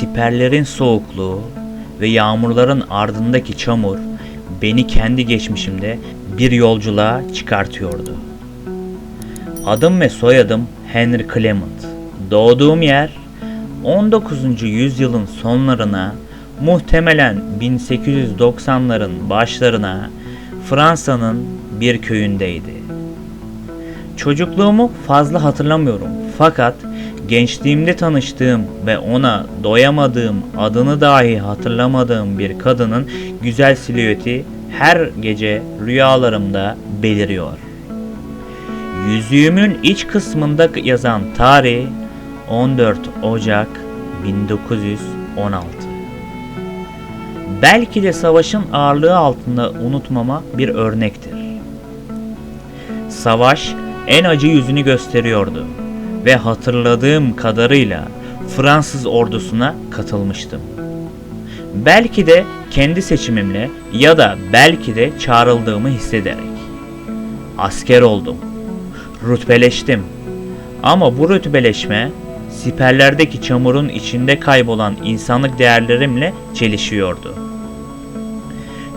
siperlerin soğukluğu ve yağmurların ardındaki çamur beni kendi geçmişimde bir yolculuğa çıkartıyordu. Adım ve soyadım Henry Clement. Doğduğum yer 19. yüzyılın sonlarına muhtemelen 1890'ların başlarına Fransa'nın bir köyündeydi. Çocukluğumu fazla hatırlamıyorum fakat gençliğimde tanıştığım ve ona doyamadığım adını dahi hatırlamadığım bir kadının güzel silüeti her gece rüyalarımda beliriyor. Yüzüğümün iç kısmında yazan tarih 14 Ocak 1916. Belki de savaşın ağırlığı altında unutmama bir örnektir. Savaş en acı yüzünü gösteriyordu ve hatırladığım kadarıyla Fransız ordusuna katılmıştım. Belki de kendi seçimimle ya da belki de çağrıldığımı hissederek. Asker oldum. Rütbeleştim. Ama bu rütbeleşme siperlerdeki çamurun içinde kaybolan insanlık değerlerimle çelişiyordu.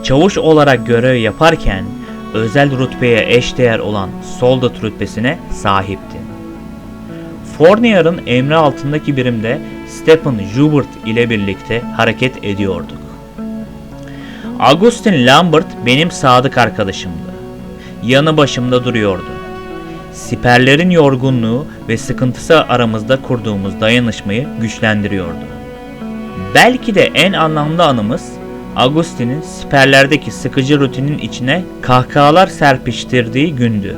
Çavuş olarak görev yaparken özel rütbeye eşdeğer olan soldat rütbesine sahipti. Fournier'ın emri altındaki birimde Stephen Joubert ile birlikte hareket ediyorduk. Augustin Lambert benim sadık arkadaşımdı. Yanı başımda duruyordu. Siperlerin yorgunluğu ve sıkıntısı aramızda kurduğumuz dayanışmayı güçlendiriyordu. Belki de en anlamlı anımız Agustin'in siperlerdeki sıkıcı rutinin içine kahkahalar serpiştirdiği gündü.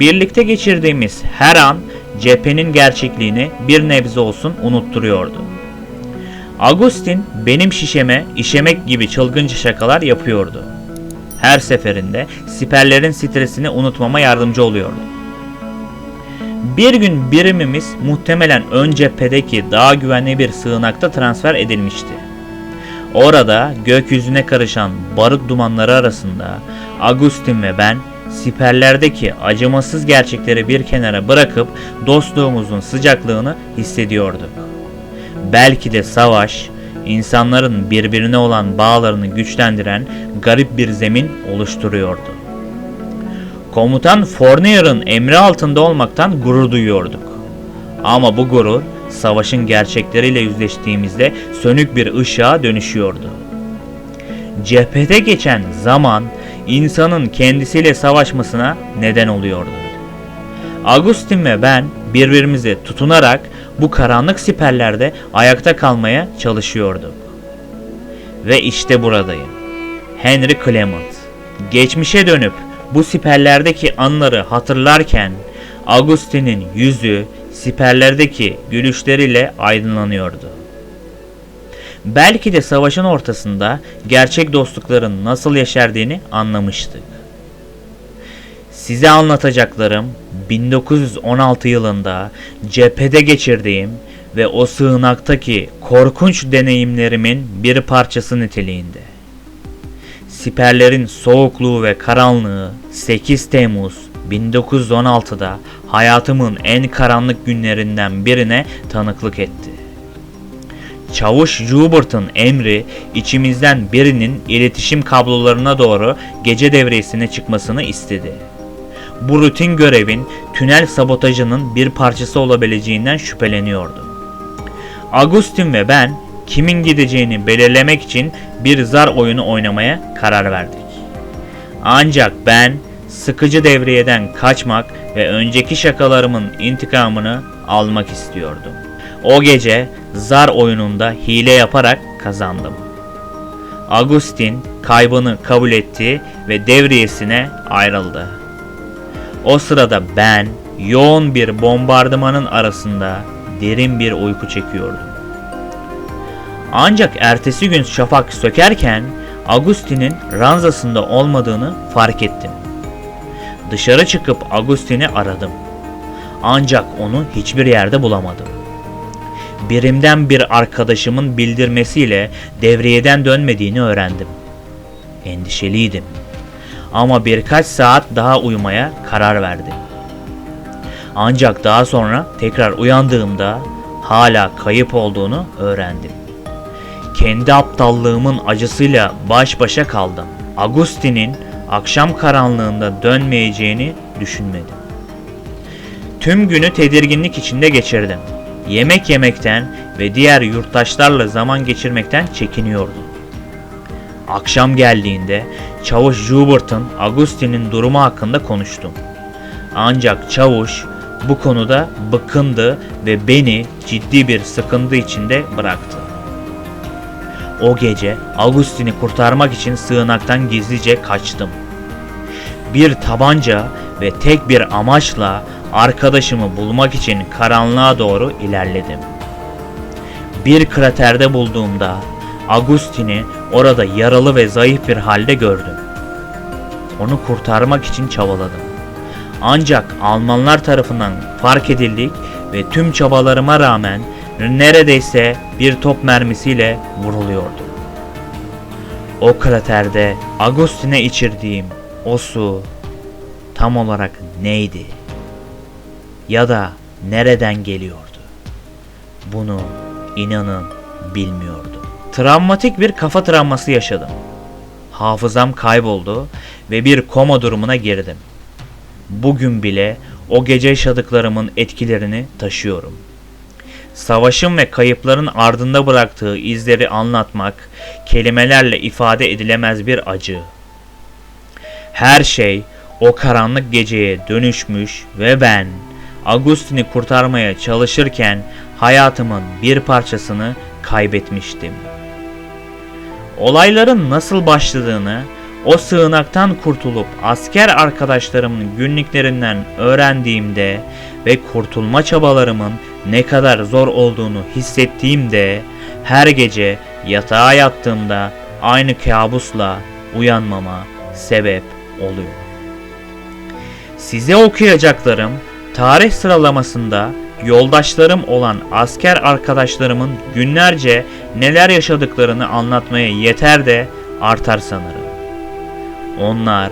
Birlikte geçirdiğimiz her an cephenin gerçekliğini bir nebze olsun unutturuyordu. Agustin benim şişeme işemek gibi çılgınca şakalar yapıyordu. Her seferinde siperlerin stresini unutmama yardımcı oluyordu. Bir gün birimimiz muhtemelen ön cephedeki daha güvenli bir sığınakta transfer edilmişti. Orada gökyüzüne karışan barut dumanları arasında Agustin ve ben siperlerdeki acımasız gerçekleri bir kenara bırakıp dostluğumuzun sıcaklığını hissediyorduk. Belki de savaş, insanların birbirine olan bağlarını güçlendiren garip bir zemin oluşturuyordu. Komutan Fournier'ın emri altında olmaktan gurur duyuyorduk. Ama bu gurur savaşın gerçekleriyle yüzleştiğimizde sönük bir ışığa dönüşüyordu. Cephede geçen zaman insanın kendisiyle savaşmasına neden oluyordu. Agustin ve ben birbirimize tutunarak bu karanlık siperlerde ayakta kalmaya çalışıyorduk. Ve işte buradayım. Henry Clement. Geçmişe dönüp bu siperlerdeki anları hatırlarken Agustin'in yüzü siperlerdeki gülüşleriyle aydınlanıyordu. Belki de savaşın ortasında gerçek dostlukların nasıl yeşerdiğini anlamıştık. Size anlatacaklarım 1916 yılında cephede geçirdiğim ve o sığınaktaki korkunç deneyimlerimin bir parçası niteliğinde. Siperlerin soğukluğu ve karanlığı 8 Temmuz 1916'da hayatımın en karanlık günlerinden birine tanıklık etti. Çavuş Joubert'ın emri içimizden birinin iletişim kablolarına doğru gece devresine çıkmasını istedi. Bu rutin görevin tünel sabotajının bir parçası olabileceğinden şüpheleniyordu. Agustin ve ben kimin gideceğini belirlemek için bir zar oyunu oynamaya karar verdik. Ancak ben sıkıcı devriyeden kaçmak ve önceki şakalarımın intikamını almak istiyordum. O gece zar oyununda hile yaparak kazandım. Agustin kaybını kabul etti ve devriyesine ayrıldı. O sırada ben yoğun bir bombardımanın arasında derin bir uyku çekiyordum. Ancak ertesi gün şafak sökerken Agustin'in ranzasında olmadığını fark ettim. Dışarı çıkıp Agustin'i aradım. Ancak onu hiçbir yerde bulamadım. Birimden bir arkadaşımın bildirmesiyle devriyeden dönmediğini öğrendim. Endişeliydim. Ama birkaç saat daha uyumaya karar verdim. Ancak daha sonra tekrar uyandığımda hala kayıp olduğunu öğrendim. Kendi aptallığımın acısıyla baş başa kaldım. Agustin'in akşam karanlığında dönmeyeceğini düşünmedim. Tüm günü tedirginlik içinde geçirdim. Yemek yemekten ve diğer yurttaşlarla zaman geçirmekten çekiniyordum. Akşam geldiğinde Çavuş Jubert'ın Agustin'in durumu hakkında konuştum. Ancak Çavuş bu konuda bıkkındı ve beni ciddi bir sıkıntı içinde bıraktı. O gece Agustin'i kurtarmak için sığınaktan gizlice kaçtım. Bir tabanca ve tek bir amaçla arkadaşımı bulmak için karanlığa doğru ilerledim. Bir kraterde bulduğumda Agustin'i orada yaralı ve zayıf bir halde gördüm. Onu kurtarmak için çabaladım. Ancak Almanlar tarafından fark edildik ve tüm çabalarıma rağmen neredeyse bir top mermisiyle vuruluyordum. O kraterde Agustin'e içirdiğim o su tam olarak neydi? Ya da nereden geliyordu? Bunu inanın bilmiyordum. Travmatik bir kafa travması yaşadım. Hafızam kayboldu ve bir koma durumuna girdim. Bugün bile o gece yaşadıklarımın etkilerini taşıyorum. Savaşın ve kayıpların ardında bıraktığı izleri anlatmak kelimelerle ifade edilemez bir acı. Her şey o karanlık geceye dönüşmüş ve ben Agustin'i kurtarmaya çalışırken hayatımın bir parçasını kaybetmiştim. Olayların nasıl başladığını, o sığınaktan kurtulup asker arkadaşlarımın günlüklerinden öğrendiğimde ve kurtulma çabalarımın ne kadar zor olduğunu hissettiğimde her gece yatağa yattığımda aynı kabusla uyanmama sebep oluyor. Size okuyacaklarım tarih sıralamasında yoldaşlarım olan asker arkadaşlarımın günlerce neler yaşadıklarını anlatmaya yeter de artar sanırım. Onlar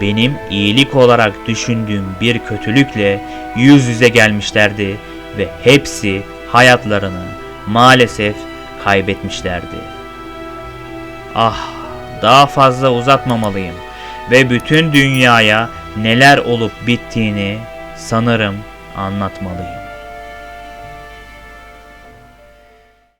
benim iyilik olarak düşündüğüm bir kötülükle yüz yüze gelmişlerdi ve hepsi hayatlarını maalesef kaybetmişlerdi. Ah, daha fazla uzatmamalıyım ve bütün dünyaya neler olup bittiğini sanırım anlatmalıyım.